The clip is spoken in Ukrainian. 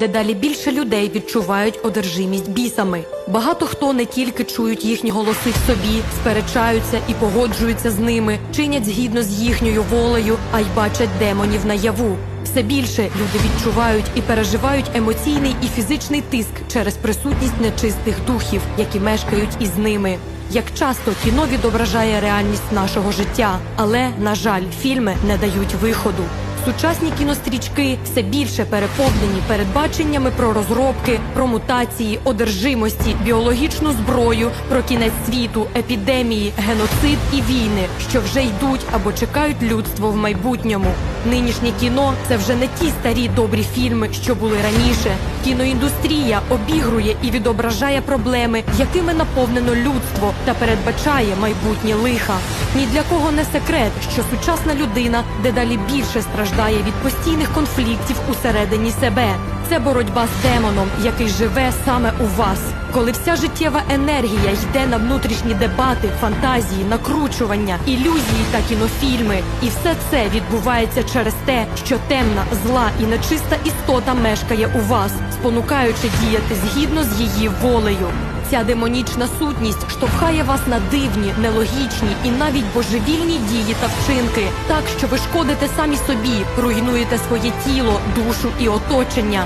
Дедалі більше людей відчувають одержимість бісами. Багато хто не тільки чують їхні голоси в собі, сперечаються і погоджуються з ними, чинять згідно з їхньою волею, а й бачать демонів наяву. Все більше люди відчувають і переживають емоційний і фізичний тиск через присутність нечистих духів, які мешкають із ними. Як часто кіно відображає реальність нашого життя, але на жаль, фільми не дають виходу. Сучасні кінострічки все більше переповнені передбаченнями про розробки, про мутації, одержимості, біологічну зброю, про кінець світу, епідемії, геноцид і війни, що вже йдуть або чекають людство в майбутньому. Нинішнє кіно це вже не ті старі добрі фільми, що були раніше. Кіноіндустрія обігрує і відображає проблеми, якими наповнено людство, та передбачає майбутнє лиха. Ні для кого не секрет, що сучасна людина дедалі більше страждає від постійних конфліктів усередині себе. Це боротьба з демоном, який живе саме у вас. Коли вся життєва енергія йде на внутрішні дебати, фантазії, накручування, ілюзії та кінофільми, і все це відбувається через те, що темна, зла і нечиста істота мешкає у вас, спонукаючи діяти згідно з її волею. Ця демонічна сутність штовхає вас на дивні, нелогічні і навіть божевільні дії та вчинки, так що ви шкодите самі собі, руйнуєте своє тіло, душу і оточення.